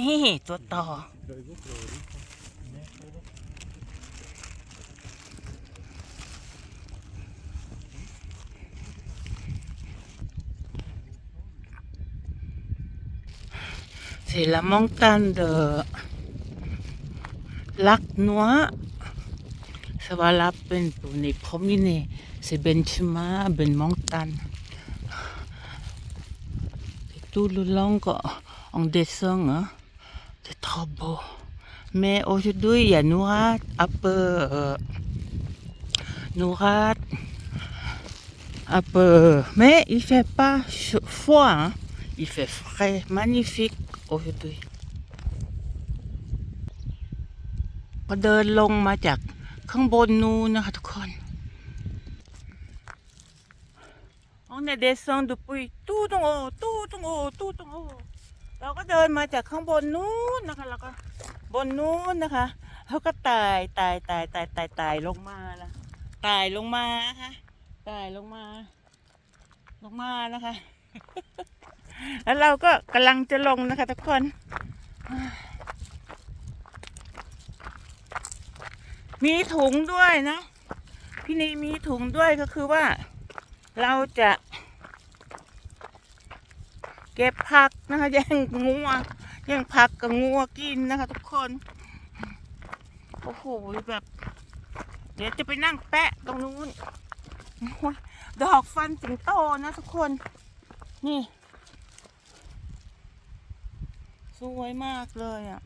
นี่ตัวต่อ C'est la montagne de Lac Noir. Ça va la peine pour les promener. C'est ben chemin, ben montagne. Et tout le long, on descend. Hein. C'est trop beau. Mais aujourd'hui, il y a Nourat, un peu. euh, Nourat, un peu. Mais il fait pas chaud- froid. Hein. Il fait frais, magnifique aujourd'hui. ก็เดินลงมาจากข้างบนนู้นนะคะทุกคน On est descendu depuis tout en haut, tout en haut, tout en haut. เราก็เดินมาจากข้างบนนู้นนะคะ แล้วก็บนนู้นนะคะแล้วก็ต่ไต่ไต่ไต่ไต่ไต่ลงมาละไต่ลงมานะคะไต่ลงมา ลงมานะคะ แล้วเราก็กำลังจะลงนะคะ ทุกคน มีถุงด้วยนะพี่นีมีถุงด้วยก็คือว่า เราจะ เก็บผัก นะคะแย่งงัวแย่งผักกับงัวกินนะคะ ทุกคน โอ้โหแบบ เดี๋ยวจะไปนั่งแปะตรงนู้นดอกฟันสิงโตนะทุกคน นี่ สวยมากเลยอะ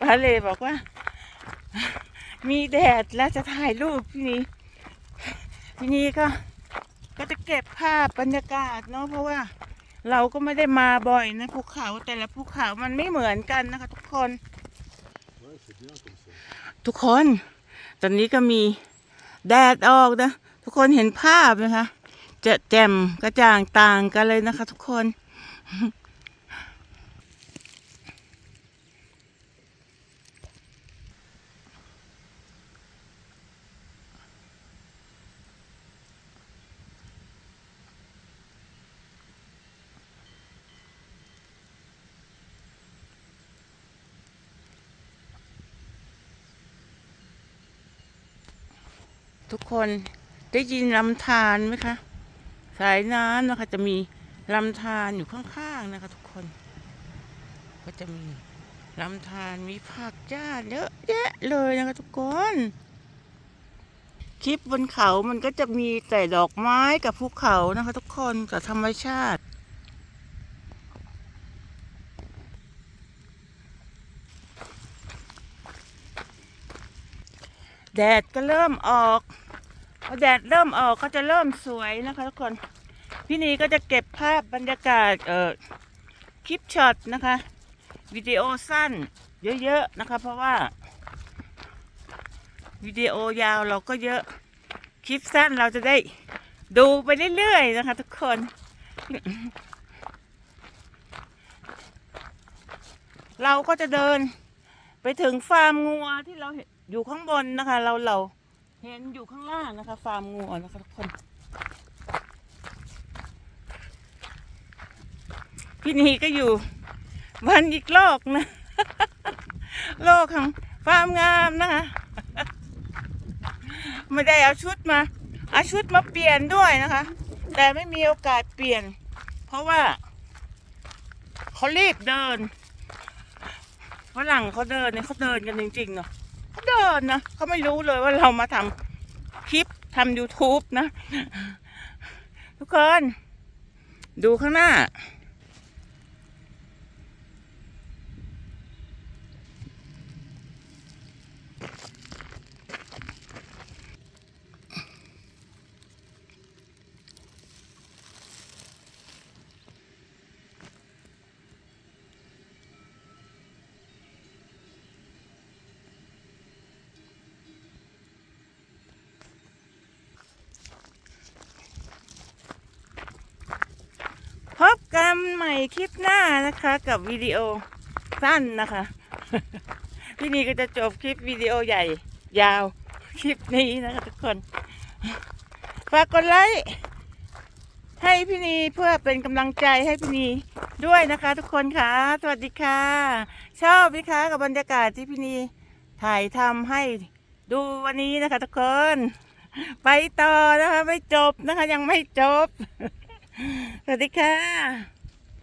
ปาเลบอกว่า มีแดดแล้วจะถ่ายรูปพี่นี้พี่นี้ก็ก็จะเก็บภาพบรรยากาศเนาะเพราะว่าเราก็ไม่ได้มาบ่อยนะภูเขาแต่ละภูเขามันไม่เหมือนกันนะคะ ทุกคน ทุกคน ตอนนี้ก็มีแดดออกนะ ทุกคนเห็นภาพนะคะ จะแจ่มกระจ่างต่างกันเลยนะคะ ทุกคน ทุกคนได้ยินลำธารไหมคะ สายน้ำนะคะ จะมีลำธารอยู่ข้างๆนะคะ ทุกคน ก็จะมีลำธารมีผักจ้าเยอะแยะเลยนะคะทุกคนคลิปบนเขามันก็จะมีแต่ดอกไม้กับภูเขานะคะ ทุกคนกับธรรมชาติ แดดก็เริ่มออกพอแดดเริ่มออกก็จะเริ่มสวยนะคะทุกคน พี่นีก็จะเก็บภาพบรรยากาศเอ่อคลิปช็อตนะคะวิดีโอสั้น เยอะๆนะคะ เพราะว่าวิดีโอยาวเราก็เยอะคลิปสั้นเราจะได้ดูไปเรื่อยๆนะคะ ทุกคน เราก็จะเดินไปถึงฟาร์มงัวที่เราเห็น อยู่ข้างบนนะคะ เราเราเห็นอยู่ข้างล่างนะคะ ฟาร์มงัวนะคะทุกคนพี่นีก็อยู่วันอีกโลกนะ โลกของฟาร์มงามนะคะไม่ได้เอาชุดมาเอาชุดมาเปลี่ยนด้วยนะคะ แต่ไม่มีโอกาสเปลี่ยน เพราะว่าเขารีบเดินฝรั่งเขาเดินเนี่ยเขาเดินกันจริงๆเนาะเขาเดิ นนะเขาไม่รู้เลยว่าเรามาทำคลิปทำ YouTube นะ ทุกคน ดูข้างหน้า คลิปหน้านะคะกับวิดีโอสั้นนะคะพี่นีก็จะจบคลิปวิดีโอใหญ่ ยาวคลิปนี้นะคะทุกคน ฝากกดไลค์ให้พี่นีเพื่อเป็นกำลังใจให้พี่นีด้วยนะคะ ทุกคนค่ะ สวัสดีค่ะ ชอบไหมคะกับบรรยากาศที่พี่นีถ่ายทำให้ดูวันนี้นะคะ ทุกคน ไปต่อนะคะ ไม่จบนะคะ ยังไม่จบ สวัสดีค่ะ